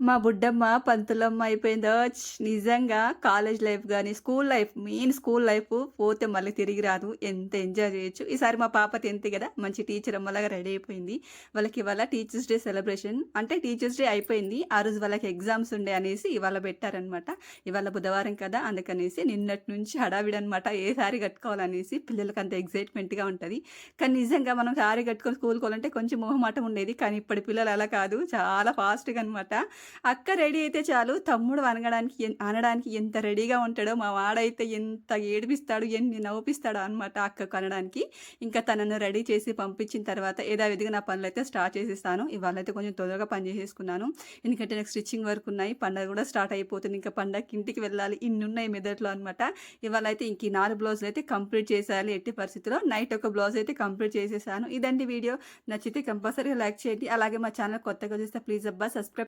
మా బుడ్డమ్మ పంతులమ్మ అయిపోయిందో నిజంగా కాలేజ్ లైఫ్ కానీ school life main school life పోతే మళ్ళీ తిరిగి రాదు. ఎంత ఎంజాయ్ చేయొచ్చు. ఈసారి మా పాప టెన్త్ కదా మంచి టీచర్ అమ్మలాగా రెడీ అయిపోయింది. వాళ్ళకి ఇవాళ టీచర్స్ డే సెలబ్రేషన్. అంటే టీచర్స్ డే అయిపోయింది. ఆ రోజు వాళ్ళకి ఎగ్జామ్స్ ఉండే అనేసి ఇవాళ పెట్టారనమాట. ఇవాళ బుధవారం కదా! అందుకనేసి నిన్నటి నుంచి హడావిడనమాట. ఏ శారీ కట్టుకోవాలనేసి పిల్లలకి అంత ఎగ్జైట్మెంట్గా ఉంటుంది కానీ నిజంగా మనం శారీ కట్టుకొని స్కూల్కి స్కూల్‌కోవాలంటే కొంచెం మొహమాటం ఉండేది. కానీ ఇప్పటి పిల్లలు అలా కాదు. చాలా ఫాస్ట్‌గా అనమాట. అక్క రెడీ అయితే చాలు తమ్ముడు అనగడానికి అనడానికి ఎంత రెడీగా ఉంటాడో మా వాడైతే ఎంత ఏడిపిస్తాడు, ఎన్ని నవ్విపిస్తాడో అనమాట అక్కకు కనడానికి ఇంకా తనను రెడీ చేసి పంపించిన తర్వాత ఏదావిధిగా నా పనులైతే స్టార్ట్ చేసేస్తాను. ఇవాళైతే కొంచెం తొందరగా పని చేసేసుకున్నాను. ఎందుకంటే నాకు స్టిచ్చింగ్ వర్క్ ఉన్నాయి. పండగ కూడా స్టార్ట్ అయిపోతుంది. ఇంకా పండగకి ఇంటికి వెళ్ళాలి. ఇన్ని ఉన్నాయి మెదడులో అనమాట. ఇవాళైతే ఇంక ఈ 4 బ్లౌజులు అయితే కంప్లీట్ చేసేయాలి ఎట్టి పరిస్థితిలో. నైట్ ఒక బ్లౌజ్ అయితే కంప్లీట్ చేసేసాను. ఇదండి వీడియో. నచ్చితే కంపల్సరీగా లైక్ చేయండి. అలాగే మా ఛానల్ కొత్తగా చూస్తే ప్లీజ్ అబ్బా సబ్స్క్రైబ్